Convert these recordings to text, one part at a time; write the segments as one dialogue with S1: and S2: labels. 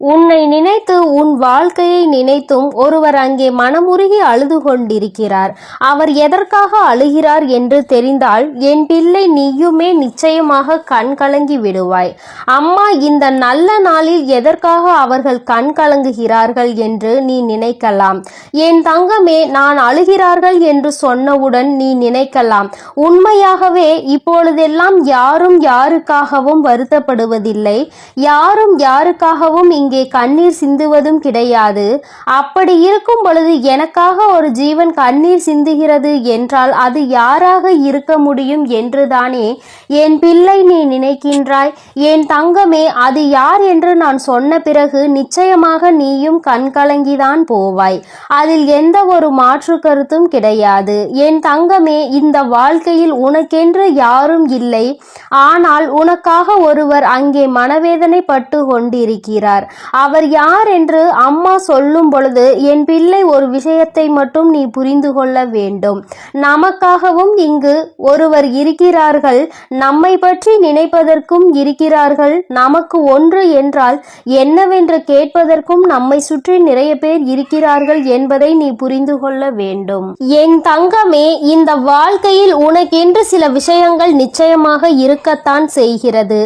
S1: உன்னை நினைத்து உன் வாழ்க்கையை நினைத்தும் ஒருவர் அங்கே மனமுருகி அழுது கொண்டிருக்கிறார். அவர் எதற்காக அழுகிறார் என்று தெரிந்தால் என் பிள்ளை நீயுமே நிச்சயமாக கண் கலங்கி விடுவாய். அம்மா இந்த நல்ல நாளில் எதற்காக அவர்கள் கண் கலங்குகிறார்கள் என்று நீ நினைக்கலாம். என் தங்கமே நான் அழுகிறார்கள் என்று சொன்னவுடன் நீ நினைக்கலாம். உண்மையாகவே இப்பொழுதெல்லாம் யாரும் யாருக்காகவும் வருத்தப்படுவதில்லை. யாரும் யாருக்காகவும் இங்கே இங்கே கண்ணீர் சிந்துவதும் கிடையாது. அப்படி இருக்கும் பொழுது எனக்காக ஒரு ஜீவன் கண்ணீர் சிந்துகிறது என்றால் அது யாராக இருக்க முடியும் என்றுதானே? என் பிள்ளை நீ நினைக்கின்றாய். என் தங்கமே அது யார் என்று நான் சொன்ன பிறகு நிச்சயமாக நீயும் கண்கலங்கிதான் போவாய். அதில் எந்த ஒரு மாற்று கருத்தும் கிடையாது. என் தங்கமே இந்த வாழ்க்கையில் உனக்கென்று யாரும் இல்லை. ஆனால் உனக்காக ஒருவர் அங்கே மனவேதனைப்பட்டு கொண்டிருக்கிறார். அவர் யார் என்று அம்மா சொல்லும் பொழுது என் பிள்ளை ஒரு விஷயத்தை மட்டும் நீ புரிந்து கொள்ள வேண்டும். நமக்காகவும் இங்கு ஒருவர் இருக்கிறார்கள். நம்மை பற்றி நினைப்பதற்கும் இருக்கிறார்கள். நமக்கு ஒன்று என்றால் என்னவென்று கேட்பதற்கும் நம்மை சுற்றி நிறைய பேர் இருக்கிறார்கள் என்பதை நீ புரிந்து கொள்ள வேண்டும். என் தங்கமே இந்த வாழ்க்கையில் உனக்கென்று சில விஷயங்கள் நிச்சயமாக இருக்கத்தான் செய்கிறது.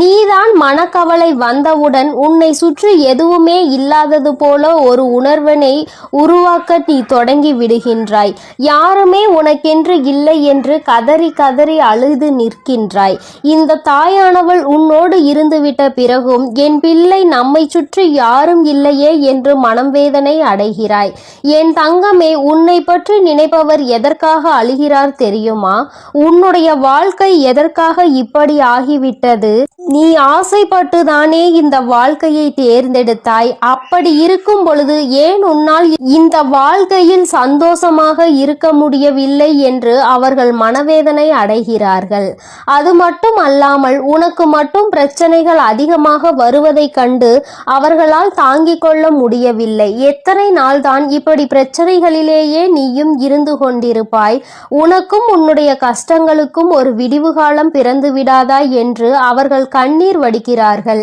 S1: நீதான் மனக்கவலை வந்தவுடன் உன்னை சுற்றி எதுவுமே இல்லாதது போல ஒரு உணர்வனை உருவாக்க நீ தொடங்கி விடுகின்றாய். யாருமே உனக்கென்று இல்லை என்று கதறி கதறி அழுது நிற்கின்றாய். இந்த தாயானவள் உன்னோடு இருந்துவிட்ட பிறகும் என் பிள்ளை நம்மை சுற்றி யாரும் இல்லையே என்று மனம் வேதனை அடைகிறாய். என் தங்கமே உன்னை பற்றி நினைப்பவர் எதற்காக அழுகிறார் தெரியுமா? உன்னுடைய வாழ்க்கை எதற்காக இப்படி ஆகிவிட்டது? நீ ஆசைப்பட்டுதானே இந்த வாழ்க்கையை தேர்ந்தெடுத்தாய். அப்படி இருக்கும் பொழுது ஏன் உன்னால் இந்த வாழ்க்கையில் சந்தோஷமாக இருக்க முடியவில்லை என்று அவர்கள் மனவேதனை அடைகிறார்கள். அது மட்டும் அல்லாமல் உனக்கு மட்டும் பிரச்சனைகள் அதிகமாக வருவதைக் கண்டு அவர்களால் தாங்கிக் கொள்ள முடியவில்லை. எத்தனை நாள்தான் இப்படி பிரச்சனைகளிலேயே நீயும் இருந்து கொண்டிருப்பாய். உனக்கும் உன்னுடைய கஷ்டங்களுக்கும் ஒரு விடிவு காலம் பிறந்து விடாதா என்று அவர்கள் கண்ணீர் வடிக்கிறார்கள்.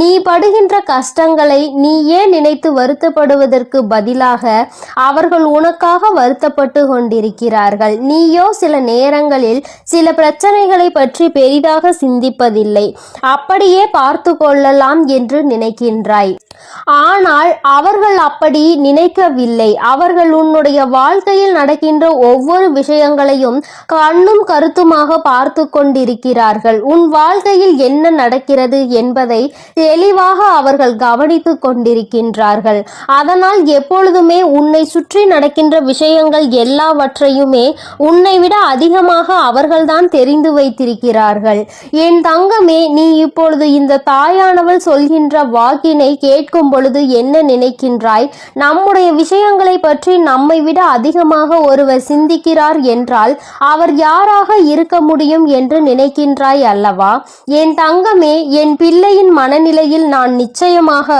S1: நீ படுகின்ற கஷ்டங்களை நீயே நினைத்து வருத்தப்படுவதற்கு பதிலாக அவர்கள் உனக்காக வருத்தப்பட்டு கொண்டிருக்கிறார்கள். நீயோ சில நேரங்களில் சில பிரச்சனைகளை பற்றி பெரிதாக சிந்திப்பதில்லை. அப்படியே பார்த்து கொள்ளலாம் என்று நினைக்கின்றாய். ஆனால் அவர்கள் அப்படி நினைக்கவில்லை. அவர்கள் உன்னுடைய வாழ்க்கையில் நடக்கின்ற ஒவ்வொரு விஷயங்களையும் கண்ணும் கருத்துமாக பார்த்து கொண்டிருக்கிறார்கள். உன் வாழ்க்கையில் என்ன நடக்கிறது என்பதை தெளிவாக அவர்கள் கவனித்துக் கொண்டிருக்கின்றார்கள். அதனால் எப்பொழுதுமே உன்னை சுற்றி நடக்கின்ற விஷயங்கள் எல்லாவற்றையுமே உன்னை விட அதிகமாக அவர்கள்தான் தெரிந்து வைத்திருக்கிறார்கள். என் தங்கமே நீ இப்பொழுது இந்த தாயானவள் சொல்கின்ற வாக்கினை கேட்கும் பொழுது என்ன நினைக்கின்றாய்? நம்முடைய விஷயங்களை பற்றி நம்மை விட அதிகமாக ஒருவர் சிந்திக்கிறார் என்றால் அவர் யாராக இருக்க முடியும் என்று நினைக்கின்றாய் அல்லவா? என் தங்கமே என் பிள்ளையின் மனநிலையில் நான் நிச்சயம் நிச்சயமாக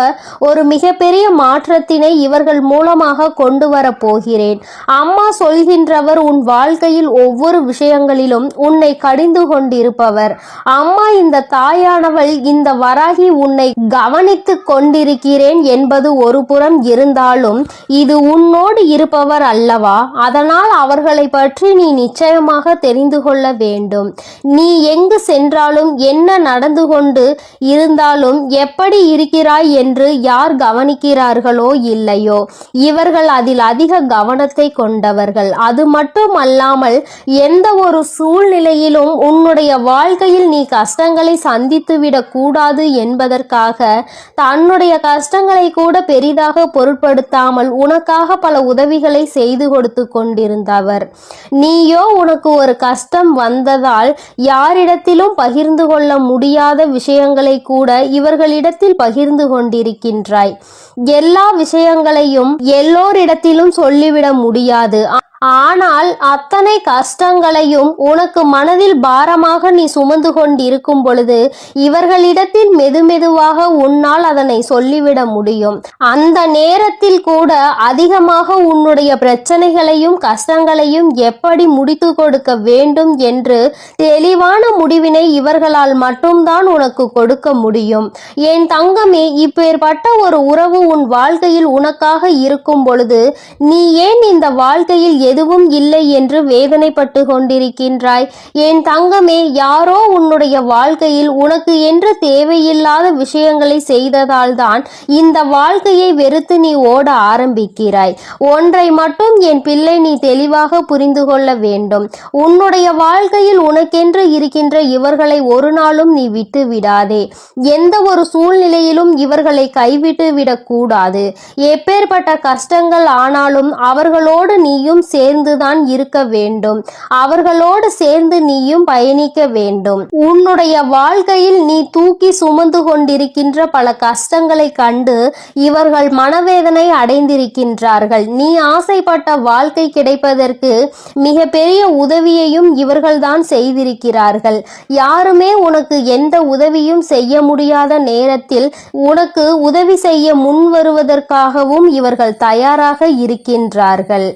S1: ஒரு மிகப்பெரிய மாற்றத்தினை இவர்கள் மூலமாக கொண்டு வரப்போகிறேன் அம்மா சொல்கின்றவர் உன் வாழ்க்கையில் ஒவ்வொரு விஷயங்களிலும் உன்னை கடிந்து கொண்டிருப்பவர். அம்மா இந்த தாயானவள் இந்த வராகி உன்னை கவனித்துக் கொண்டிருக்கிறேன் என்பது ஒரு புறம் இருந்தாலும் இது உன்னோடு இருப்பவர் அல்லவா? அதனால் அவர்களை பற்றி நீ நிச்சயமாக தெரிந்து கொள்ள வேண்டும். நீ எங்கு சென்றாலும் என்ன நடந்து கொண்டு இருந்தாலும் எப்படி இருக்கிறாய் என்று யார் கவனிக்கிறார்களோ இல்லையோ? இவர்கள் அதில் அதிக கவனத்தை கொண்டவர்கள். அது மட்டும் அல்லாமல் எந்த ஒரு சூழ்நிலையிலும் உன்னுடைய வாழ்க்கையில் நீ கஷ்டங்களை சந்தித்துவிடக் கூடாது என்பதற்காக தன்னுடைய கஷ்டங்களை கூட பெரிதாக பொருட்படுத்தாமல் உனக்காக பல உதவிகளை செய்து கொடுத்து கொண்டிருந்தவர். நீயோ உனக்கு ஒரு கஷ்டம் வந்ததால் யாரிடத்திலும் பகிர்ந்து கொள்ள முடியாத விஷயங்களை கூட இவர்களிடத்தில் பகிர்ந்து கொண்டிருக்கின்றாய். எல்லா விஷயங்களையும் எல்லோரிடத்திலும் சொல்லிவிட முடியாது. ஆனால் அத்தனை கஷ்டங்களையும் உனக்கு மனதில் பாரமாக நீ சுமந்து கொண்டிருக்கும் பொழுது இவர்களிடத்தில் மெதுமெதுவாக உன்னால் அதனை சொல்லிவிட முடியும். அந்த நேரத்தில் கூட அதிகமாக உன்னுடைய பிரச்சனைகளையும் கஷ்டங்களையும் எப்படி முடித்து கொடுக்க வேண்டும் என்று தெளிவான முடிவினை இவர்களால் மட்டும்தான் உனக்கு கொடுக்க முடியும். என் தங்கமே இப்பேற்பட்ட ஒரு உறவு உன் வாழ்க்கையில் உனக்காக இருக்கும் பொழுது நீ ஏன் இந்த வாழ்க்கையில் எதுவும் இல்லை என்று வேதனைப்பட்டு கொண்டிருக்கின்றாய். என் தங்கமே யாரோ உன்னுடைய வாழ்க்கையில் உனக்கு என்று தேவையில்லாத விஷயங்களை செய்ததால் தான் இந்த வாழ்க்கையை வெறுத்து நீ ஓட ஆரம்பிக்கிறாய். ஒன்றை மட்டும் என் பிள்ளை நீ தெளிவாக புரிந்து கொள்ள வேண்டும். உன்னுடைய வாழ்க்கையில் உனக்கென்று இருக்கின்ற இவர்களை ஒரு நாளும் நீ விட்டு விடாதே. எந்த ஒரு சூழ்நிலையிலும் இவர்களை கைவிட்டு விடக்கூடாது எப்பேற்பட்ட கஷ்டங்கள் ஆனாலும் அவர்களோடு நீயும் சேர்ந்துதான் இருக்க வேண்டும். அவர்களோடு சேர்ந்து நீயும் பயணிக்க வேண்டும். உன்னுடைய வாழ்க்கையில் நீ தூக்கி சுமந்து கொண்டிருக்கின்ற பல கஷ்டங்களை கண்டு இவர்கள் மனவேதனை அடைந்திருக்கின்றார்கள். நீ ஆசைப்பட்ட வாழ்க்கை கிடைப்பதற்கு மிகப்பெரிய உதவியையும் இவர்கள்தான் செய்திருக்கிறார்கள். யாருமே உனக்கு எந்த உதவியும் செய்ய முடியாத நேரத்தில் உனக்கு உதவி செய்ய முன் வருவதற்காகவும் இவர்கள் தயாராக இருக்கின்றார்கள்.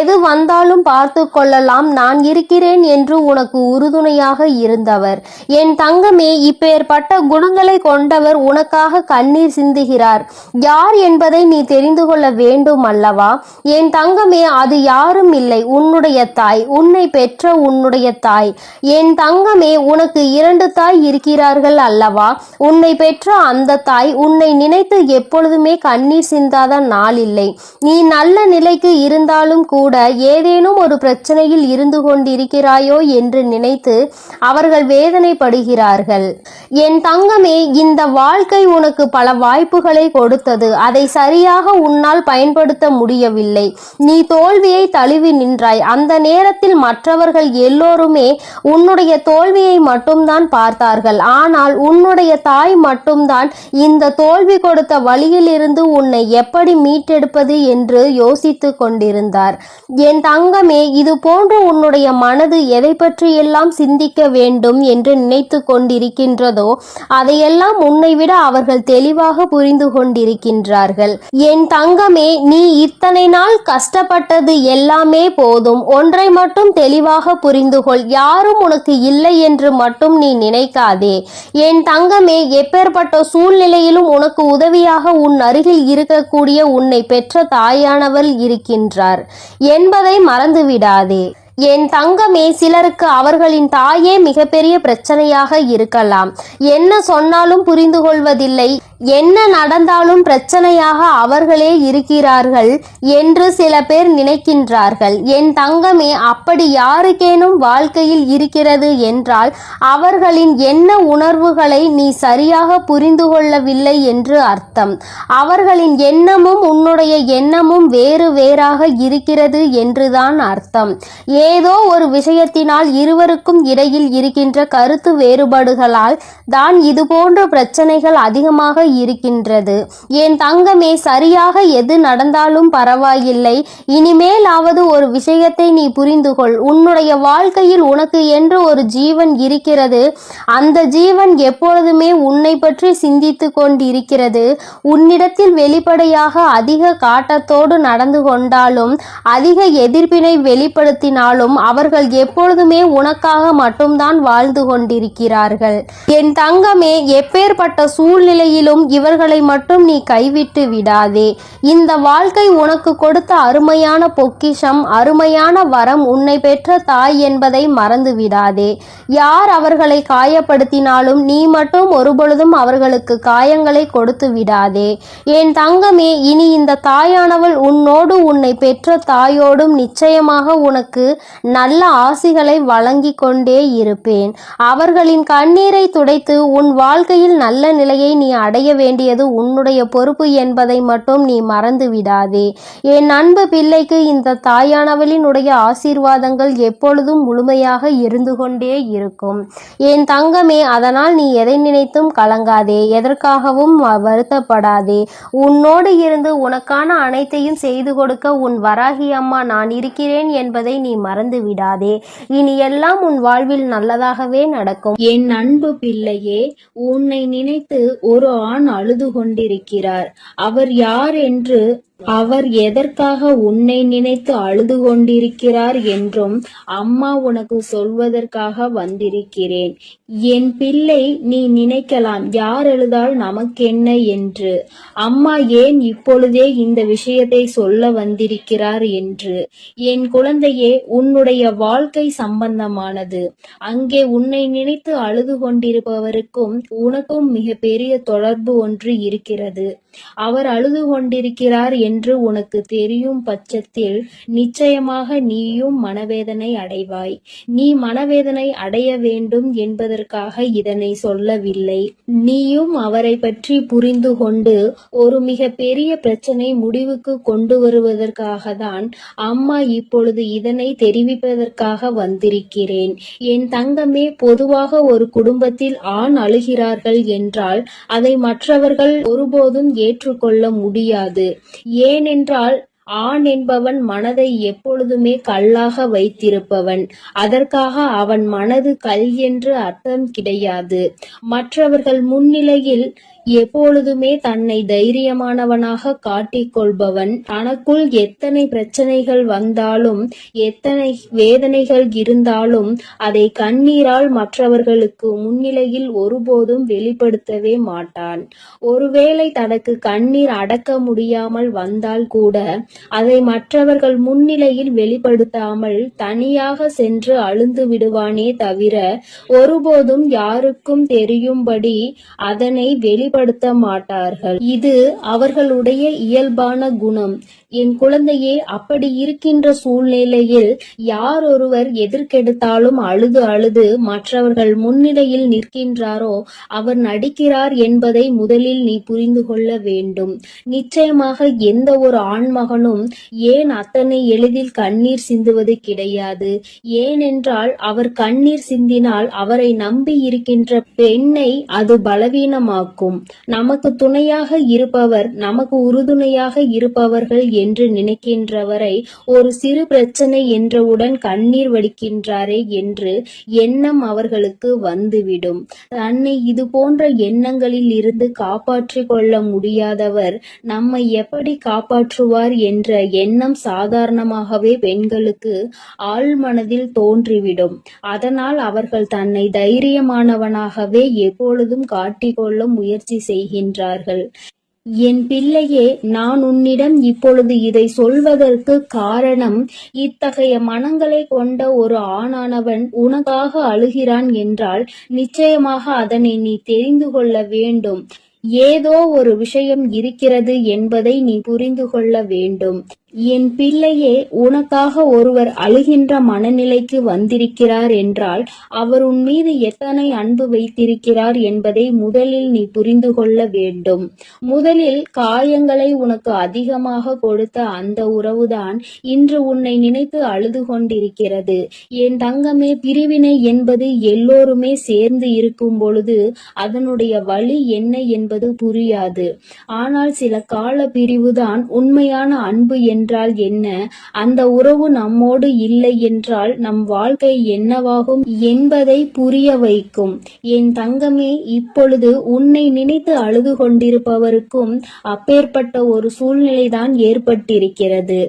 S1: எது வந்தாலும் பார்த்து கொள்ளலாம். நான் இருக்கிறேன் என்று உனக்கு உறுதுணையாக இருந்தவர். என் தங்கமே இப்பேற்பட்ட குணங்களை கொண்டவர் உனக்காக கண்ணீர் சிந்துகிறார். யார் என்பதை நீ தெரிந்து கொள்ள வேண்டும் அல்லவா? என் தங்கமே அது யாரும் இல்லை. உன்னுடைய தாய் உன்னை பெற்ற உன்னுடைய தாய். என் தங்கமே உனக்கு இரண்டு தாய் இருக்கிறார்கள் அல்லவா? உன்னை பெற்ற அந்த தாய் உன்னை நினைத்து எப்பொழுதுமே கண்ணீர் சிந்தாத நாள் இல்லை. நீ நல்ல நிலைக்கு இருந்தாலும் கூட ஏதேனும் ஒரு பிரச்சனையில் இருந்து கொண்டிருக்கிறாயோ என்று நினைத்து அவர்கள் வேதனைப்படுகிறார்கள். என் தங்கமே இந்த வாழ்க்கை உனக்கு பல வாய்ப்புகளை கொடுத்தது. அதை சரியாக உன்னால் பயன்படுத்த முடியவில்லை. நீ தோல்வியை தழுவி நின்றாய். அந்த நேரத்தில் மற்றவர்கள் எல்லோருமே உன்னுடைய தோல்வியை மட்டும்தான் பார்த்தார்கள். ஆனால் உன்னுடைய தாய் மட்டும்தான் இந்த தோல்வி கொடுத்த வழியிலிருந்து உன்னை எப்படி மீட்டெடுப்பது என்று யோசித்துக் கொண்டிருந்தார். என் தங்கமே இது போன்று உன்னுடைய மனது எதை பற்றியெல்லாம் சிந்திக்க வேண்டும் என்று நினைத்து கொண்டிருக்கின்றதோ அதையெல்லாம் உன்னை விட அவர்கள் தெளிவாக புரிந்து கொண்டிருக்கின்றார்கள். என் தங்கமே நீ இத்தனை நாள் கஷ்டப்பட்டது எல்லாமே போதும். ஒன்றை மட்டும் தெளிவாக புரிந்து கொள். யாரும் உனக்கு இல்லை என்று மட்டும் நீ நினைக்காதே. என் தங்கமே எப்பேற்பட்ட சூழ்நிலையிலும் உனக்கு உதவியாக உன் அருகில் இருக்கக்கூடிய உன்னை பெற்ற தாயானவள் இருக்கின்றார். என் என்பதை மறந்துவிடாதே. என் தங்கமே சிலருக்கு அவர்களின் தாயே மிகப்பெரிய பிரச்சனையாக இருக்கலாம். என்ன சொன்னாலும் புரிந்து கொள்வதில்லை என்ன நடந்தாலும் பிரச்சனையாக அவர்களே இருக்கிறார்கள் என்று சில பேர் நினைக்கின்றார்கள். என் தங்கமே அப்படி யாருக்கேனும் வாழ்க்கையில் இருக்கிறது என்றால் அவர்களின் என்ன உணர்வுகளை நீ சரியாக புரிந்து கொள்ளவில்லை என்று அர்த்தம். அவர்களின் எண்ணமும் உன்னுடைய எண்ணமும் வேறு வேறாக இருக்கிறது என்றுதான் அர்த்தம். ஏதோ ஒரு விஷயத்தினால் இருவருக்கும் இடையில் இருக்கின்ற கருத்து வேறுபாடுகளால் தான் இதுபோன்ற பிரச்சனைகள் அதிகமாக இருக்கின்றது. என் தங்கமே சரியாக எது நடந்தாலும் பரவாயில்லை. இனிமேலாவது ஒரு விஷயத்தை நீ புரிந்து கொள் உன்னுடைய வாழ்க்கையில் உனக்கு என்று ஒரு ஜீவன் இருக்கிறது. அந்த ஜீவன் எப்பொழுதுமே உன்னை பற்றி சிந்தித்து கொண்டிருக்கிறது. உன்னிடத்தில் வெளிப்படையாக அதிக காட்டத்தோடு நடந்து கொண்டாலும் அதிக எதிர்ப்பினை வெளிப்படுத்தினாலும் அவர்கள் எப்பொழுதுமே உனக்காக மட்டும்தான் வாழ்ந்து கொண்டிருக்கிறார்கள். என் தங்கமே எப்பேற்பட்ட சூழ்நிலையிலும் இவர்களை மட்டும் நீ கைவிட்டு விடாதே. இந்த வாழ்க்கை உனக்கு கொடுத்த அருமையான பொக்கிஷம் அருமையான வரம் உன்னை பெற்ற தாய் என்பதை மறந்து விடாதே. யார் அவர்களை காயப்படுத்தினாலும் நீ மட்டும் ஒருபொழுதும் அவர்களுக்கு காயங்களை கொடுத்து விடாதே. என் தங்கமே இனி இந்த தாயானவள் உன்னோடு உன்னை பெற்ற தாயோடும் நிச்சயமாக உனக்கு நல்ல ஆசிகளை வழங்கிக் கொண்டே இருப்பேன். அவர்களின் கண்ணீரை துடைத்து உன் வாழ்க்கையில் நல்ல நிலையை நீ அடைய வேண்டியது உன்னுடைய பொறுப்பு என்பதை மட்டும் நீ மறந்து விடாதே. என் அன்பு பிள்ளைக்கு இந்த தாயானவளினுடைய ஆசீர்வாதங்கள் எப்பொழுதும் முழுமையாக இருந்து கொண்டே இருக்கும். என் தங்கமே அதனால் நீ எதை நினைத்தும் கலங்காதே. எதற்காகவும் வருத்தப்படாதே. உன்னோடு இருந்து உனக்கான அனைத்தையும் செய்து கொடுக்க உன் வராகி அம்மா நான் இருக்கிறேன் என்பதை நீ மறந்து விடாதே. இனி எல்லாம் உன் வாழ்வில் நல்லதாகவே நடக்கும்.
S2: என் அன்பு பிள்ளையே உன்னை நினைத்து ஒரு ஆண் அழுது கொண்டிருக்கிறார். அவர் யார் என்று அவர் எதற்காக உன்னை நினைத்து அழுது கொண்டிருக்கிறார் என்றும் அம்மா உனக்கு சொல்வதற்காக வந்திருக்கிறேன். என் பிள்ளை நீ நினைக்கலாம் யார் எழுதால் நமக்கென்ன என்று. அம்மா ஏன் இப்பொழுதே இந்த விஷயத்தை சொல்ல வந்திருக்கிறார் என்று. என் குழந்தையே உன்னுடைய வாழ்க்கை சம்பந்தமானது. அங்கே உன்னை நினைத்து அழுது கொண்டிருப்பவருக்கும் உனக்கும் மிக பெரிய தொடர்பு ஒன்று இருக்கிறது. அவர் அழுது கொண்டிருக்கிறார் என்று உனக்கு தெரியும் பட்சத்தில் நிச்சயமாக நீயும் மனவேதனை அடைவாய். நீ மனவேதனை அடைய வேண்டும் என்பதற்காக இதனை சொல்லவில்லை. நீயும் அவரை பற்றி புரிந்து கொண்டு ஒரு மிக பெரிய பிரச்சனை முடிவுக்கு கொண்டு வருவதற்காக தான் அம்மா இப்பொழுது இதனை தெரிவிப்பதற்காக வந்திருக்கிறேன். என் தங்கமே பொதுவாக ஒரு குடும்பத்தில் ஆண் அழுகிறார்கள் என்றால் அதை மற்றவர்கள் ஒருபோதும் ஏற்றுக்கொள்ள முடியாது. ஏனென்றால் ஆண் என்பவன் மனதை எப்பொழுதுமே கல்லாக வைத்திருப்பவன். அதற்காக அவன் மனது கல் என்று அர்த்தம் கிடையாது. மற்றவர்கள் முன்னிலையில் எப்பொழுதுமே தன்னை தைரியமானவனாக காட்டிக் கொள்பவன் தனக்குள் எத்தனை பிரச்சனைகள் வந்தாலும் எத்தனை வேதனைகள் இருந்தாலும் அதை கண்ணீரால் மற்றவர்களுக்கு முன்னிலையில் ஒருபோதும் வெளிப்படுத்தவே மாட்டான். ஒருவேளை தனக்கு கண்ணீர் அடக்க முடியாமல் வந்தால் கூட அதை மற்றவர்கள் முன்னிலையில் வெளிப்படுத்தாமல் தனியாக சென்று அழுந்து விடுவானே தவிர ஒருபோதும் யாருக்கும் தெரியும்படி அதனை வெளி வெளிப்படுத்த மாட்டார்கள். இது அவர்களுடைய இயல்பான குணம். என் குழந்தையே அப்படி இருக்கின்ற சூழ்நிலையில் யார் ஒருவர் எதிர்க்கெடுத்தாலும் அழுது அழுது மற்றவர்கள் முன்னிலையில் நிற்கின்றாரோ அவர் நடிக்கிறார் என்பதை முதலில் நீ புரிந்து கொள்ள வேண்டும். நிச்சயமாக எந்த ஒரு ஆண்மகனும் ஏன் அத்தனை எளிதில் கண்ணீர் சிந்துவது கிடையாது? ஏனென்றால் அவர் கண்ணீர் சிந்தினால் அவரை நம்பி இருக்கின்ற பெண்ணை அது பலவீனமாக்கும். நமக்கு துணையாக இருப்பவர் நமக்கு உறுதுணையாக இருப்பவர்கள் என்று நினைக்கின்றவரை ஒரு சிறு பிரச்சனை என்றவுடன் கண்ணீர் வடிக்கின்றாரே என்று எண்ணம் அவர்களுக்கு வந்துவிடும். தன்னை இது போன்ற எண்ணங்களில் இருந்து காப்பாற்றிக் கொள்ள முடியாதவர் நம்மை எப்படி காப்பாற்றுவார் என்ற எண்ணம் சாதாரணமாகவே பெண்களுக்கு ஆழ்மனதில் தோன்றிவிடும். அதனால் அவர்கள் தன்னை தைரியமானவனாகவே எப்பொழுதும் காட்டிக்கொள்ள முயற்சி செய்கின்றார்கள். என் பிள்ளையே நான் உன்னிடம் இப்பொழுது இதை சொல்வதற்கு காரணம் இத்தகைய மனங்களை கொண்ட ஒரு ஆணானவன் உனக்காக அழுகிறான் என்றால் நிச்சயமாக அதனை நீ தெரிந்து கொள்ள வேண்டும். ஏதோ ஒரு விஷயம் இருக்கிறது என்பதை நீ புரிந்து கொள்ள வேண்டும். என் பிள்ளையே உனக்காக ஒருவர் அழுகின்ற மனநிலைக்கு வந்திருக்கிறார் என்றால் அவர் உன் மீது எத்தனை அன்பு வைத்திருக்கிறார் என்பதை முதலில் நீ புரிந்து கொள்ள வேண்டும். முதலில் காயங்களை உனக்கு அதிகமாக கொடுத்த அந்த உறவுதான் இன்று உன்னை நினைத்து அழுது கொண்டிருக்கிறது. என் தங்கமே பிரிவினை என்பது எல்லோருமே சேர்ந்து இருக்கும் பொழுது அதனுடைய வழி என்ன என்பது புரியாது. ஆனால் சில கால பிரிவுதான் உண்மையான அன்பு என்றால் என்ன? அந்த உறவு நம்மோடு இல்லை என்றால் நம் வாழ்க்கை என்னவாகும் என்பதை புரிய வைக்கும். என் தங்கமே இப்பொழுது உன்னை நினைத்து அழுது கொண்டிருப்பவருக்கும் அப்பேற்பட்ட ஒரு சூழ்நிலைதான் ஏற்பட்டிருக்கிறது.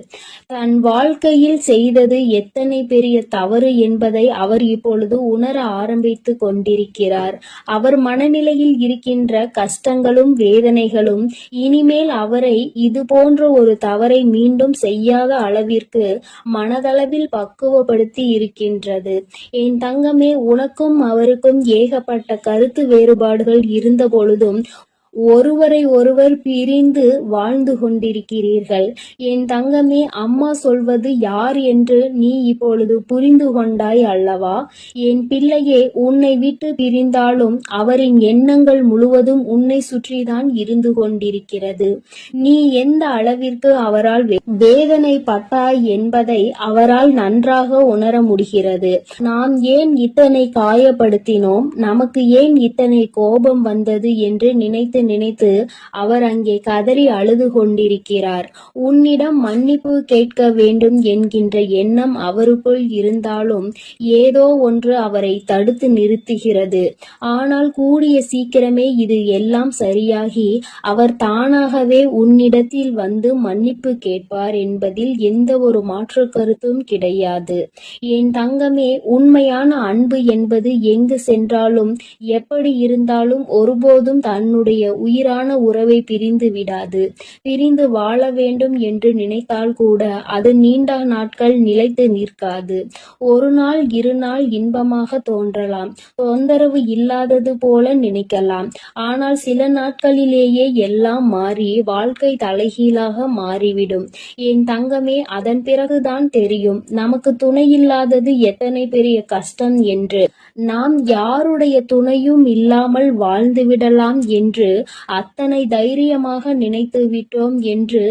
S2: தன் வாழ்க்கையில் செய்தது எத்தனை பெரிய தவறு என்பதை அவர் இப்பொழுது உணர ஆரம்பித்து கொண்டிருக்கிறார். அவர் மனநிலையில் இருக்கின்ற கஷ்டங்களும் வேதனைகளும் இனிமேல் அவரை இது போன்ற ஒரு தவறை மீண்டும் செய்யாத அளவிற்கு மனதளவில் பக்குவப்படுத்தி இருக்கின்றது. என் தங்கமே உனக்கும் அவருக்கும் ஏகப்பட்ட கருத்து வேறுபாடுகள் இருந்த பொழுதும் ஒருவரை ஒருவர் பிரிந்து வாழ்ந்து கொண்டிருக்கிறீர்கள். என் தங்கமே அம்மா சொல்வது யார் என்று நீ இப்பொழுது புரிந்து கொண்டாய் அல்லவா? என் பிள்ளையே உன்னை விட்டு பிரிந்தாலும் அவரின் எண்ணங்கள் முழுவதும் உன்னை சுற்றிதான் இருந்து கொண்டிருக்கிறது. நீ எந்த அளவிற்கு அவரால் வே- வேதனைப்பட்டாய் என்பதை அவரால் நன்றாக உணர முடிகிறது. நாம் ஏன் இத்தனை காயப்படுத்தினோம்? நமக்கு ஏன் இத்தனை கோபம் வந்தது என்று நினைத்து நினைத்து அவர் அங்கே கதறி அழுது கொண்டிருக்கிறார் உன்னிடம் மன்னிப்பு கேட்க வேண்டும் என்கின்ற எண்ணம் அவருக்குள் இருந்தாலும் ஏதோ ஒன்று அவரை தடுத்து நிறுத்துகிறது. ஆனால் கூடிய சீக்கிரமே இது எல்லாம் சரியாகி அவர் தானாகவே உன்னிடத்தில் வந்து மன்னிப்பு கேட்பார் என்பதில் எந்த ஒரு மாற்று கருத்தும் கிடையாது. என் தங்கமே உண்மையான அன்பு என்பது எங்கு சென்றாலும் எப்படி இருந்தாலும் ஒருபோதும் தன்னுடைய உயிரான உறவை பிரிந்து விடாது. பிரிந்து வாழ வேண்டும் என்று நினைத்தால் கூட அது நீண்ட நாட்கள் நிலைத்து நிற்காது. ஒரு நாள் இரு நாள் இன்பமாக தோன்றலாம். தொந்தரவு இல்லாதது போல நினைக்கலாம். ஆனால் சில நாட்களிலேயே எல்லாம் மாறி வாழ்க்கை தலைகீழாக மாறிவிடும். என் தங்கமே அதன் பிறகுதான் தெரியும். நமக்கு துணை இல்லாதது எத்தனை பெரிய கஷ்டம் என்று. நாம் யாருடைய துணையும் இல்லாமல் வாழ்ந்து விடலாம் என்று அத்தனை தைரியமாக நினைத்து விட்டோம் என்று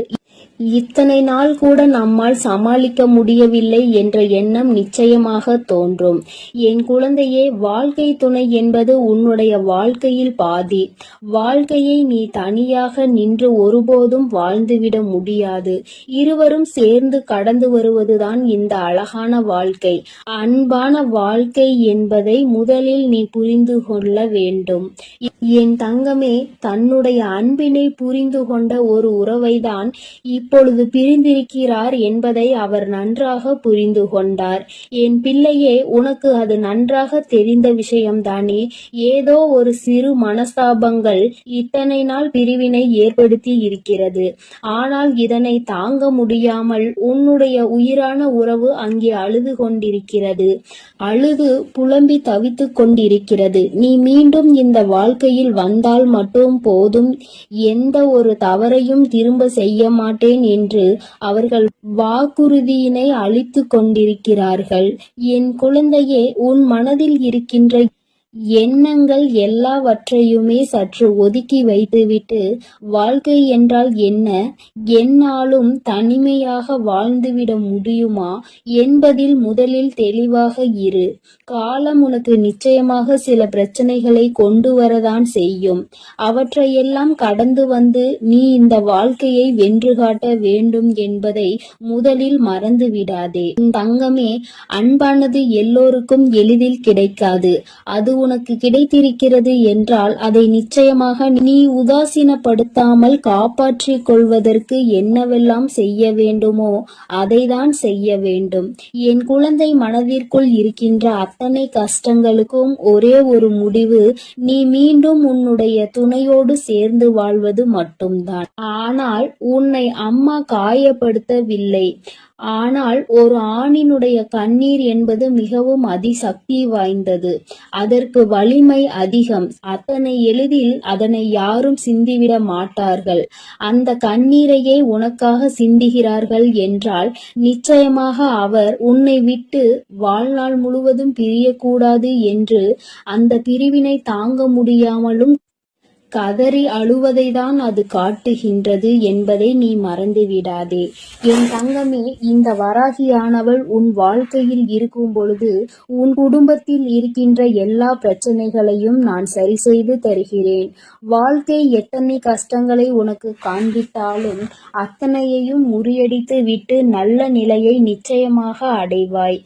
S2: இத்தனை நாள் கூட நம்மால் சமாளிக்க முடியவில்லை என்ற எண்ணம் நிச்சயமாக தோன்றும். என் குழந்தையே வாழ்க்கை துணை என்பது உன்னுடைய வாழ்க்கையில் பாதி. வாழ்க்கையை நீ தனியாக நின்று ஒருபோதும் வாழ்ந்துவிட முடியாது. இருவரும் சேர்ந்து கடந்து வருவதுதான் இந்த அழகான வாழ்க்கை. அன்பான வாழ்க்கை என்பதை முதலில் நீ புரிந்து கொள்ள வேண்டும். என் தங்கமே தன்னுடைய அன்பினை புரிந்து கொண்ட ஒரு உறவைதான் இப்பொழுது பிரிந்திருக்கிறார் என்பதை அவர் நன்றாக புரிந்து கொண்டார். என் பிள்ளையே உனக்கு அது நன்றாக தெரிந்த விஷயம்தானே. ஏதோ ஒரு சிறு மனஸ்தாபங்கள் இத்தனை நாள் பிரிவினை ஏற்படுத்தி இருக்கிறது. ஆனால் இதனை தாங்க முடியாமல் உன்னுடைய உயிரான உறவு அங்கே அழுது கொண்டிருக்கிறது. அழுது புலம்பி தவித்துக் கொண்டிருக்கிறது. நீ மீண்டும் இந்த வாழ்க்கையில் வந்தால் மட்டும் போதும். எந்த ஒரு தவறையும் திரும்ப செய்ய மாட்டேன் என்று அவர்கள் வாக்குறுதியினை அளித்து கொண்டிருக்கிறார்கள். என் குழந்தையே உன் மனதில் இருக்கின்ற எண்ணங்கள் எல்லாவற்றையுமே சற்று ஒதுக்கி வைத்துவிட்டு வாழ்க்கை என்றால் என்ன? என்னாலும் தனிமையாக வாழ்ந்துவிட முடியுமா? என்பதில் முதலில் தெளிவாக இரு. காலம் உனக்கு நிச்சயமாக சில பிரச்சனைகளை கொண்டு வரதான் செய்யும். அவற்றையெல்லாம் கடந்து வந்து நீ இந்த வாழ்க்கையை வென்று காட்ட வேண்டும் என்பதை முதலில் மறந்து விடாதே. தங்கமே அன்பானது எல்லோருக்கும் எளிதில் கிடைக்காது. அது உனக்கு கிடைத்திருக்கிறது என்றால் அதை நிச்சயமாக நீ உதாசீனப்படுத்தாமல் காப்பாற்றிக் கொள்வதற்கு என்னவெல்லாம் செய்ய வேண்டுமோ அதைதான் செய்ய வேண்டும். என் குழந்தை மனதிற்குள் இருக்கின்ற அத்தனை கஷ்டங்களுக்கும் ஒரே ஒரு முடிவு நீ மீண்டும் உன்னுடைய துணையோடு சேர்ந்து வாழ்வது மட்டும்தான். ஆனால் உன்னை அம்மா காயப்படுத்தவில்லை. ஆனால் ஒரு ஆணினுடைய கண்ணீர் என்பது மிகவும் அதிசக்தி வாய்ந்தது. அதற்கு வலிமை அதிகம். அத்தனை எளிதில் அதனை யாரும் சிந்திவிட மாட்டார்கள். அந்த கண்ணீரையே உனக்காக சிந்துகிறார்கள் என்றால் நிச்சயமாக அவர் உன்னை விட்டு வாழ்நாள் முழுவதும் பிரியக்கூடாது என்று அந்த பிரிவினை தாங்க முடியாமலும் கதறி அழுவதைதான் அது காட்டுகின்றது என்பதை நீ மறந்து விடாதே என் தங்கமே இந்த வராகியானவள் உன் வாழ்க்கையில் இருக்கும் பொழுது உன் குடும்பத்தில் இருக்கின்ற எல்லா பிரச்சனைகளையும் நான் சரி செய்து தருகிறேன். வாழ்க்கை எத்தனை கஷ்டங்களை உனக்கு காண்பித்தாலும் அத்தனையையும் முறியடித்து விட்டு நல்ல நிலையை நிச்சயமாக அடைவாய்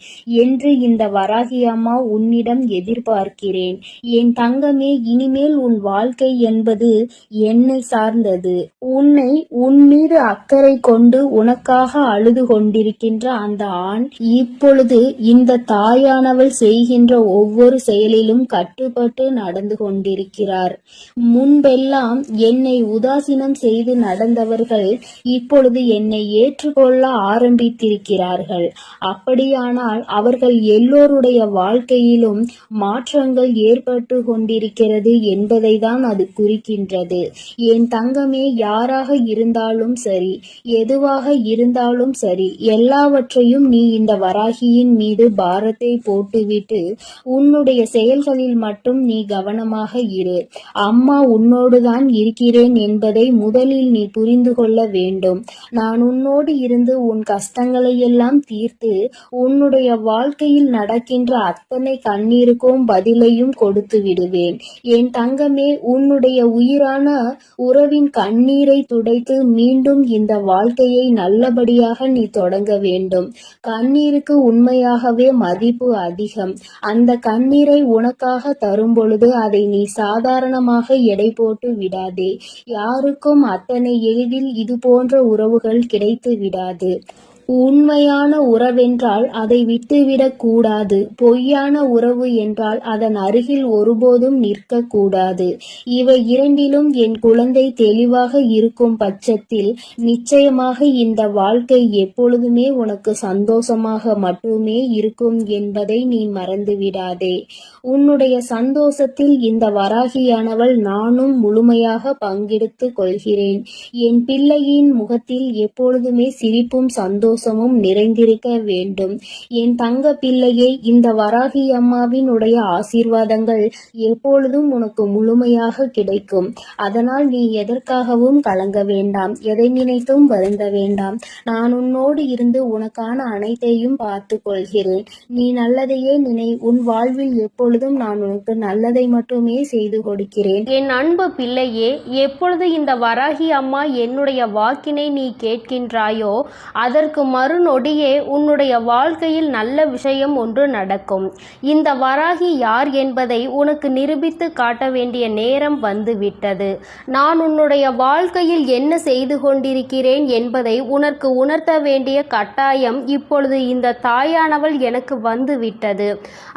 S2: என்று இந்த வராகி அம்மா உன்னிடம் எதிர்பார்க்கிறேன். என் தங்கமே இனிமேல் உன் வாழ்க்கை என்பது என்னை சார்ந்தது. உன்னை உன் மீது அக்கறை கொண்டு உனக்காக அழுது கொண்டிருக்கின்ற அந்த ஆண் இப்பொழுது இந்த தாயானவள் செய்கின்ற ஒவ்வொரு செயலிலும் கட்டுப்பட்டு நடந்து கொண்டிருக்கிறார். முன்பெல்லாம் என்னை உதாசீனம் செய்து நடந்தவர்கள் இப்பொழுது என்னை ஏற்றுக்கொள்ள ஆரம்பித்திருக்கிறார்கள். அப்படியானால் அவர்கள் எல்லோருடைய வாழ்க்கையிலும் மாற்றங்கள் ஏற்பட்டு கொண்டிருக்கிறது என்பதை தான் அது குறிக்கின்றது. என் தங்கமே யாராக இருந்தாலும் சரி எதுவாக இருந்தாலும் சரி எல்லாவற்றையும் நீ இந்த வராகியின் மீது பாரத்தை போட்டுவிட்டு உன்னுடைய செயல்களில் மட்டும் நீ கவனமாக இரு. அம்மா உன்னோடுதான் இருக்கிறேன் என்பதை முதலில் நீ புரிந்து கொள்ள வேண்டும். நான் உன்னோடு இருந்து உன் கஷ்டங்களை எல்லாம் தீர்த்து உன்னுடைய வாழ்க்கையில் நடக்கின்ற அத்தனை கண்ணீருக்கும் பதிலையும் கொடுத்து விடுவேன். என் தங்கமே உன்னுடைய உயிரான உறவின் கண்ணீரை துடைத்து மீண்டும் இந்த வாழ்க்கையை நல்லபடியாக நீ தொடங்க வேண்டும். கண்ணீருக்கு உண்மையாகவே மதிப்பு அதிகம். அந்த கண்ணீரை உனக்காக தரும் பொழுது அதை நீ சாதாரணமாக எடை போட்டு விடாதே. யாருக்கும் அத்தனை எளிதில் இது போன்ற உறவுகள் கிடைத்து விடாது. உண்மையான உறவென்றால் அதை விட்டுவிடக் கூடாது. பொய்யான உறவு என்றால் அதன் அருகில் ஒருபோதும் நிற்கக்கூடாது. இவை இரண்டிலும் என் குழந்தை தெளிவாக இருக்கும் பட்சத்தில் நிச்சயமாக இந்த வாழ்க்கை எப்பொழுதுமே உனக்கு சந்தோஷமாக மட்டுமே இருக்கும் என்பதை நீ மறந்துவிடாதே. உன்னுடைய சந்தோஷத்தில் இந்த வராகியானவள் நானும் முழுமையாக பங்கெடுத்துக் கொள்கிறேன். என் பிள்ளையின் முகத்தில் எப்பொழுதுமே சிரிப்பும் சந்தோஷம் சந்தோஷமும் நிறைந்திருக்க வேண்டும். என் தங்க பிள்ளையை இந்த வராகி அம்மாவினுடைய ஆசீர்வாதங்கள் எப்பொழுதும் உனக்கு முழுமையாக கிடைக்கும். அதனால் நீ எதற்காகவும் கலங்க வேண்டாம். எதை நினைத்தும் வருந்த வேண்டாம். நான் உன்னோடு இருந்து உனக்கான அனைத்தையும் பார்த்து கொள்கிறேன் நீ நல்லதையே நினை உன் வாழ்வில் எப்பொழுதும் நான் உனக்கு நல்லதை மட்டுமே செய்து கொடுக்கிறேன்.
S1: என் அன்பு பிள்ளையே எப்பொழுது இந்த வராகி அம்மா என்னுடைய வாக்கினை நீ கேட்கின்றாயோ அதற்கு மறுநொடியே உன்னுடைய வாழ்க்கையில் நல்ல விஷயம் ஒன்று நடக்கும். இந்த வராகி யார் என்பதை உனக்கு நிரூபித்து காட்ட வேண்டிய நேரம் வந்துவிட்டது. நான் உன்னுடைய வாழ்க்கையில் என்ன செய்து கொண்டிருக்கிறேன் என்பதை உனக்கு உணர்த்த வேண்டிய கட்டாயம் இப்பொழுது இந்த தாயானவள் எனக்கு வந்துவிட்டது.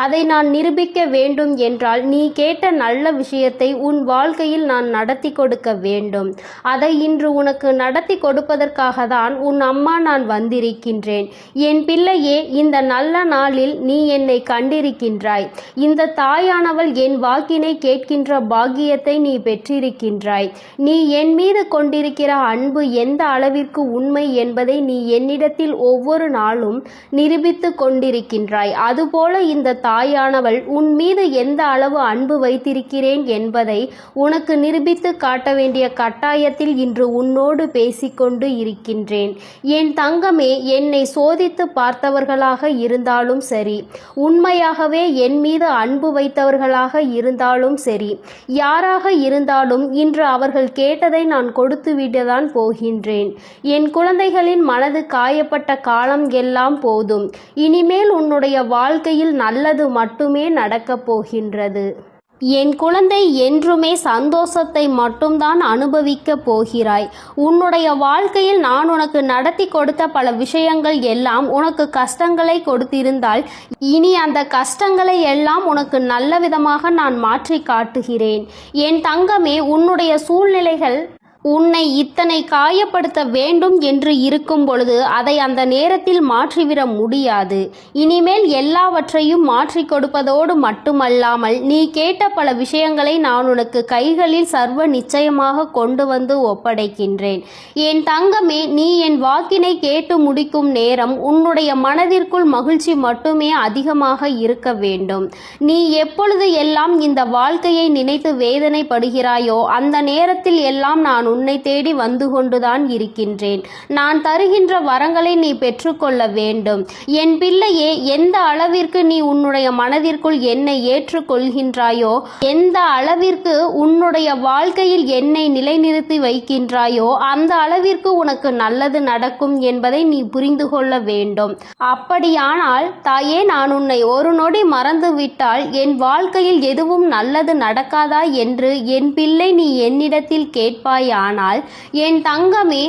S1: அதை நான் நிரூபிக்க வேண்டும் என்றால் நீ கேட்ட நல்ல விஷயத்தை உன் வாழ்க்கையில் நான் நடத்தி கொடுக்க வேண்டும். அதை இன்று உனக்கு நடத்தி கொடுப்பதற்காக தான் உன் அம்மா நான் வந்திருக்கின்றேன் என் பிள்ளையே இந்த நல்ல நாளில் நீ என்னை கண்டிருக்கின்றாய். இந்த தாயானவள் என் வாக்கினை கேட்கின்ற பாக்கியத்தை நீ பெற்றிருக்கின்றாய். நீ என் மீது கொண்டிருக்கிற அன்பு எந்த அளவிற்கு உண்மை என்பதை நீ என்னிடத்தில் ஒவ்வொரு நாளும் நிரூபித்து கொண்டிருக்கின்றாய். அதுபோல இந்த தாயானவள் உன் மீது எந்த அளவு அன்பு வைத்திருக்கிறேன் என்பதை உனக்கு நிரூபித்து காட்ட வேண்டிய கட்டாயத்தில் இன்று உன்னோடு பேசிக்கொண்டு இருக்கின்றேன். என் தங்கமே என்னை சோதித்து பார்த்தவர்களாக இருந்தாலும் சரி. உண்மையாகவே என் மீது அன்பு வைத்தவர்களாக இருந்தாலும் சரி. யாராக இருந்தாலும் இன்று அவர்கள் கேட்டதை நான் கொடுத்து விடதான் போகின்றேன். என் குழந்தைகளின் மனது காயப்பட்ட காலம் எல்லாம் போதும். இனிமேல் உன்னுடைய வாழ்க்கையில் நல்லது மட்டுமே நடக்கப் போகின்றது. என் குழந்தை என்றுமே சந்தோஷத்தை மட்டும்தான் அனுபவிக்கப் போகிறாய். உன்னுடைய வாழ்க்கையில் நான் உனக்கு நடத்தி கொடுத்த பல விஷயங்கள் எல்லாம் உனக்கு கஷ்டங்களை கொடுத்திருந்தால் இனி அந்த கஷ்டங்களை எல்லாம் உனக்கு நல்ல விதமாக நான் மாற்றி காட்டுகிறேன். என் தங்கமே உன்னுடைய சூழ்நிலைகள் உன்னை இத்தனை காயப்படுத்த வேண்டும் என்று இருக்கும் பொழுது அதை அந்த நேரத்தில் மாற்றிவிட முடியாது. இனிமேல் எல்லாவற்றையும் மாற்றி கொடுப்பதோடு மட்டுமல்லாமல் நீ கேட்ட பல விஷயங்களை நான் உனக்கு கைகளில் சர்வ நிச்சயமாக கொண்டு வந்து ஒப்படைக்கின்றேன். என் தங்கமே நீ என் வாக்கினை கேட்டு முடிக்கும் நேரம் உன்னுடைய மனதிற்குள் மகிழ்ச்சி மட்டுமே அதிகமாக இருக்க வேண்டும். நீ எப்பொழுது எல்லாம் இந்த வாழ்க்கையை நினைத்து வேதனைப்படுகிறாயோ அந்த நேரத்தில் எல்லாம் நான் உன்னை தேடி வந்து கொண்டுதான் இருக்கின்றேன். நான் தருகின்ற வரங்களை நீ பெற்றுக்கொள்ள வேண்டும். என் பிள்ளையே எந்த அளவிற்கு நீ உன்னுடைய மனதிற்குள் என்னை ஏற்றுக்கொள்கின்றாயோ எந்த அளவிற்கு உன்னுடைய வாழ்க்கையில் என்னை நிலைநிறுத்தி வைக்கின்றாயோ அந்த அளவிற்கு உனக்கு நல்லது நடக்கும் என்பதை நீ புரிந்து கொள்ள வேண்டும். அப்படியானால் தாயே நான் உன்னை ஒரு நொடி மறந்துவிட்டால் என் வாழ்க்கையில் எதுவும் நல்லது நடக்காதா என்று என் பிள்ளை நீ என்னிடத்தில் கேட்பாயா? ஆனால் என் தங்கமே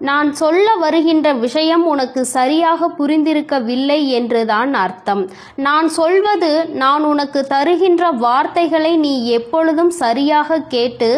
S1: நான் சொல்ல வருகின்ற விஷயம் உனக்கு சரியாக புரிந்திருக்கவில்லை என்றுதான் அர்த்தம். நான் சொல்வது நான் உனக்கு தருகின்ற வார்த்தைகளை நீ எப்பொழுதும் சரியாக கேட்டு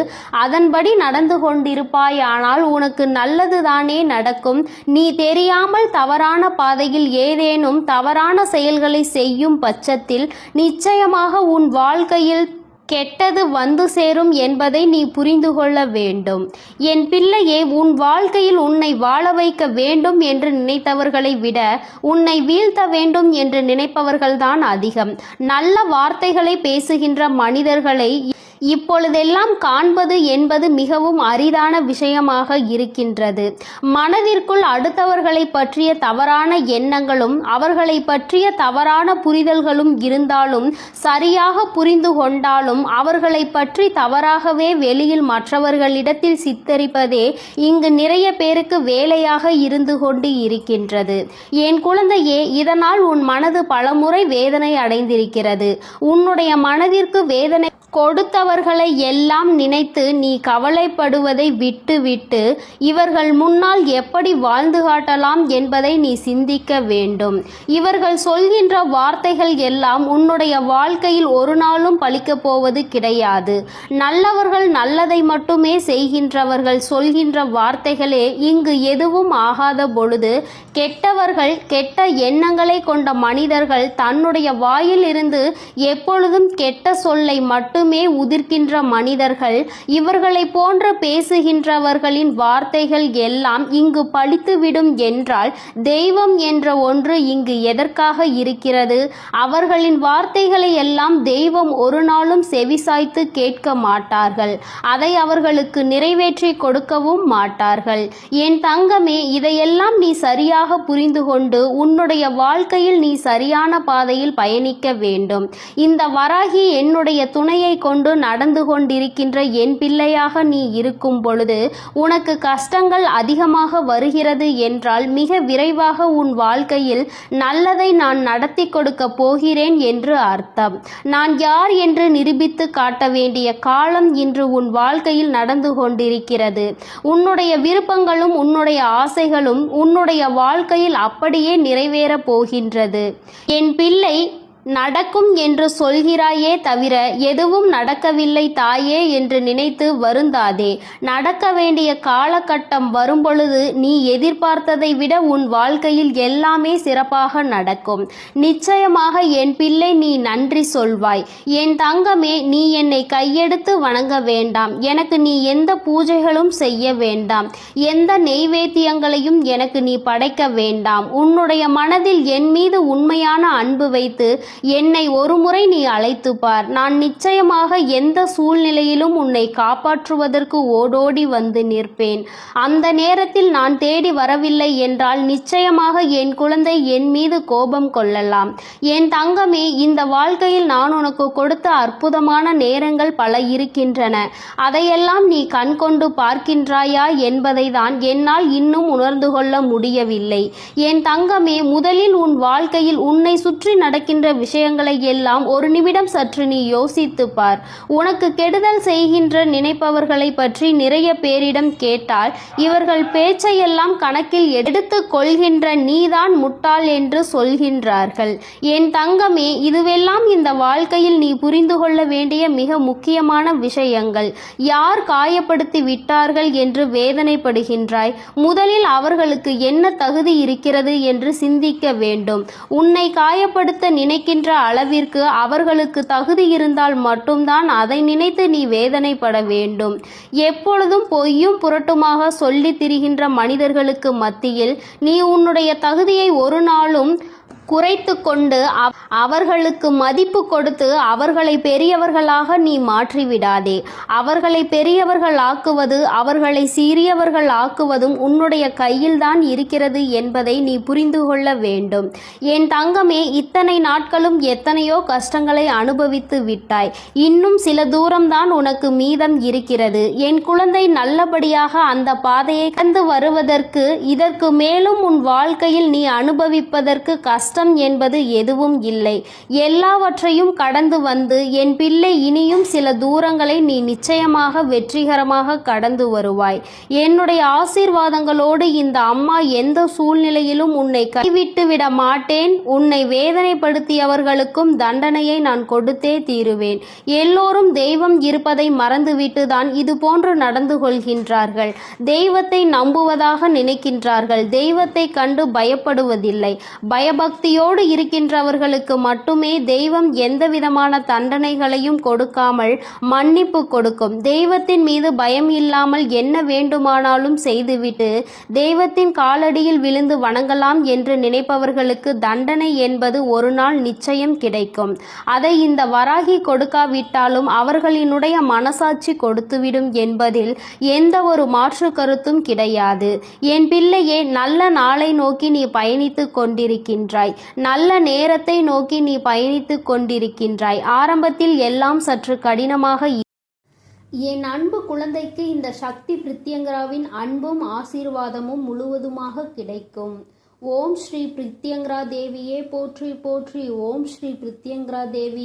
S1: அதன்படி நடந்து கொண்டிருப்பாயானால் உனக்கு நல்லதுதானே நடக்கும். நீ தெரியாமல் தவறான பாதையில் ஏதேனும் தவறான செயல்களை செய்யும் பட்சத்தில் நிச்சயமாக உன் வாழ்க்கையில் கெட்டது வந்து சேரும் என்பதை நீ புரிந்து கொள்ள வேண்டும். என் பிள்ளையே உன் வாழ்க்கையில் உன்னை வாழ வைக்க வேண்டும் என்று நினைத்தவர்களை விட உன்னை வீழ்த்த வேண்டும் என்று நினைப்பவர்கள்தான் அதிகம். நல்ல வார்த்தைகளை பேசுகின்ற மனிதர்களை இப்பொழுதெல்லாம் காண்பது என்பது மிகவும் அரிதான விஷயமாக இருக்கின்றது. மனதிற்குள் அடுத்தவர்களை பற்றிய தவறான எண்ணங்களும் அவர்களை பற்றிய தவறான புரிதல்களும் இருந்தாலும் சரியாக புரிந்து கொண்டாலும் அவர்களை பற்றி தவறாகவே வெளியில் மற்றவர்களிடத்தில் சித்தரிப்பதே இங்கு நிறைய பேருக்கு வேலையாக இருந்து கொண்டு இருக்கின்றது. என் குழந்தையே இதனால் உன் மனது பலமுறை வேதனை அடைந்திருக்கிறது. உன்னுடைய மனதிற்கு வேதனை கொடுத்த மற்றவர்களை எல்லாம் நினைத்து நீ கவலைப்படுவதை விட்டுவிட்டு இவர்கள் முன்னால் எப்படி வாழ்ந்து காட்டலாம் என்பதை நீ சிந்திக்க வேண்டும். இவர்கள் சொல்கின்ற வார்த்தைகள் எல்லாம் உன்னுடைய வாழ்க்கையில் ஒரு நாளும் பழிக்கப் போவது கிடையாது. நல்லவர்கள் நல்லதை மட்டுமே செய்கின்றவர்கள் சொல்கின்ற வார்த்தைகளே இங்கு எதுவும் ஆகாத பொழுது கெட்டவர்கள் கெட்ட எண்ணங்களை கொண்ட மனிதர்கள் தன்னுடைய வாயிலிருந்து எப்பொழுதும் கெட்ட சொல்லை மட்டுமே உதிர்க்கின்ற மனிதர்கள் இவர்களை போன்ற பேசுகின்றவர்களின் வார்த்தைகள் எல்லாம் இங்கு பழித்துவிடும் என்றால் தெய்வம் என்ற ஒன்று இங்கு எதற்காக இருக்கிறது? அவர்களின் வார்த்தைகளை எல்லாம் தெய்வம் ஒரு நாளும் செவிசாய்த்து கேட்க மாட்டார்கள். அதை அவர்களுக்கு நிறைவேற்றி கொடுக்கவும் மாட்டார்கள். என் தங்கமே இதையெல்லாம் நீ சரியாக புரிந்து கொண்டு உன்னுடைய வாழ்க்கையில் நீ சரியான பாதையில் பயணிக்க வேண்டும். இந்த வராகி என்னுடைய துணையை கொண்டு நடந்து கொண்டிருக்கின்ற என் பிள்ளையாக நீ இருக்கும் பொழுது உனக்கு கஷ்டங்கள் அதிகமாக வருகிறது என்றால் மிக விரைவாக உன் வாழ்க்கையில் நல்லதை நான் நடத்தி கொடுக்க போகிறேன் என்று அர்த்தம். நான் யார் என்று நிரூபித்து காட்ட வேண்டிய காலம் இன்று உன் வாழ்க்கையில் நடந்து கொண்டிருக்கிறது. உன்னுடைய விருப்பங்களும் உன்னுடைய ஆசைகளும் உன்னுடைய வாழ்க்கையில் அப்படியே நிறைவேறப் போகின்றது. என் பிள்ளை நடக்கும் என்று சொல்கிறாயே தவிர எதுவும் நடக்கவில்லை தாயே என்று நினைத்து வருந்தாதே. நடக்க வேண்டிய காலகட்டம் வரும்பொழுது நீ எதிர்பார்த்ததை விட உன் வாழ்க்கையில் எல்லாமே சிறப்பாக நடக்கும். நிச்சயமாக என் பிள்ளை நீ நன்றி சொல்வாய். என் தங்கமே நீ என்னை கையெடுத்து வணங்க வேண்டாம். எனக்கு நீ எந்த பூஜைகளும் செய்ய வேண்டாம். எந்த நெய்வேத்தியங்களையும் எனக்கு நீ படைக்க வேண்டாம். உன்னுடைய மனதில் என் மீது உண்மையான அன்பு வைத்து என்னை ஒருமுறை நீ அழைத்து பார். நான் நிச்சயமாக எந்த சூழ்நிலையிலும் உன்னை காப்பாற்றுவதற்கு ஓடோடி வந்து நிற்பேன். அந்த நேரத்தில் நான் தேடி வரவில்லை என்றால் நிச்சயமாக என் குழந்தை என் மீது கோபம் கொள்ளலாம். என் தங்கமே இந்த வாழ்க்கையில் நான் உனக்கு கொடுத்த அற்புதமான நேரங்கள் பல இருக்கின்றன. அதையெல்லாம் நீ கண் கொண்டு பார்க்கின்றாயா என்பதை தான் என்னால் இன்னும் உணர்ந்து கொள்ள முடியவில்லை. என் தங்கமே முதலில் உன் வாழ்க்கையில் உன்னை சுற்றி நடக்கின்ற விஷயங்களை எல்லாம் ஒரு நிமிடம் சற்று நீ யோசித்து பார். உனக்கு கெடுதல் செய்கின்ற நினைப்பவர்களை பற்றி நிறைய பேரிடம் கேட்டால் இவர்கள் பேச்சையெல்லாம் கணக்கில் எடுத்து கொள்கின்ற நீதான் முட்டாள் என்று சொல்கின்றார்கள். என் தங்கமே இதுவெல்லாம் இந்த வாழ்க்கையில் நீ புரிந்து கொள்ள வேண்டிய மிக முக்கியமான விஷயங்கள். யார் காயப்படுத்தி விட்டார்கள் என்று வேதனைப்படுகின்றாய். முதலில் அவர்களுக்கு என்ன தகுதி இருக்கிறது என்று சிந்திக்க வேண்டும். உன்னை காயப்படுத்த நினைக்கின்ற அளவிற்கு அவர்களுக்கு தகுதி இருந்தால் மட்டும்தான் அதை நினைத்து நீ வேதனைப்பட வேண்டும். எப்பொழுதும் பொய்யும் புரட்டுமாக சொல்லித் திரிகின்ற மனிதர்களுக்கு மத்தியில் நீ உன்னுடைய தகுதியை ஒரு நாளும் குறைத்து கொண்டு அவர்களுக்கு மதிப்பு கொடுத்து அவர்களை பெரியவர்களாக நீ மாற்றிவிடாதே. அவர்களை பெரியவர்கள் ஆக்குவது அவர்களை சிறியவர்கள் ஆக்குவதும் உன்னுடைய கையில்தான் இருக்கிறது என்பதை நீ புரிந்து கொள்ள வேண்டும். என் தங்கமே இத்தனை நாட்களும் எத்தனையோ கஷ்டங்களை அனுபவித்து விட்டாய். இன்னும் சில தூரம்தான் உனக்கு மீதம் இருக்கிறது. என் குழந்தை நல்லபடியாக அந்த பாதையை கடந்து வருவதற்கு இதற்கு மேலும் உன் வாழ்க்கையில் நீ அனுபவிப்பதற்கு கஷ்டம் என்பது எதுவும் இல்லை. எல்லாவற்றையும் கடந்து வந்து என் பிள்ளை இனியும் சில தூரங்களை நீ நிச்சயமாக வெற்றிகரமாக கடந்து வருவாய். என்னுடைய ஆசீர்வாதங்களோடு இந்த அம்மா எந்த சூழ்நிலையிலும் உன்னை கைவிட்டு விட மாட்டேன். உன்னை வேதனைப்படுத்தியவர்களுக்கும் தண்டனையை நான் கொடுத்தே தீருவேன். எல்லோரும் தெய்வம் இருப்பதை மறந்துவிட்டு தான் இது போன்று நடந்து கொள்கின்றார்கள். தெய்வத்தை நம்புவதாக நினைக்கின்றார்கள். தெய்வத்தை கண்டு பயப்படுவதில்லை. பயபக்தி பக்தியோடு இருக்கின்றவர்களுக்கு மட்டுமே தெய்வம் எந்தவிதமான தண்டனைகளையும் கொடுக்காமல் மன்னிப்பு கொடுக்கும். தெய்வத்தின் மீது பயம் இல்லாமல் என்ன வேண்டுமானாலும் செய்துவிட்டு தெய்வத்தின் காலடியில் விழுந்து வணங்கலாம் என்று நினைப்பவர்களுக்கு தண்டனை என்பது ஒரு நாள் நிச்சயம் கிடைக்கும். அதை இந்த வராகி கொடுக்காவிட்டாலும் அவர்களினுடைய மனசாட்சி கொடுத்துவிடும் என்பதில் எந்த ஒரு மாற்று கருத்தும் கிடையாது. என் பிள்ளையே நல்ல நாளை நோக்கி நீ பயணித்துக் கொண்டிருக்கின்றாய். நல்ல நேரத்தை நோக்கி நீ பயணித்துக் கொண்டிருக்கின்றாய். ஆரம்பத்தில் எல்லாம் சற்று கடினமாக
S2: என் அன்பு குழந்தைக்கு இந்த சக்தி பிரித்யங்கராவின் அன்பும் ஆசீர்வாதமும் முழுவதுமாக கிடைக்கும். ஓம் ஸ்ரீ பிரித்யங்கரா தேவியே போற்றி போற்றி. ஓம் ஸ்ரீ பிரித்யங்கரா தேவி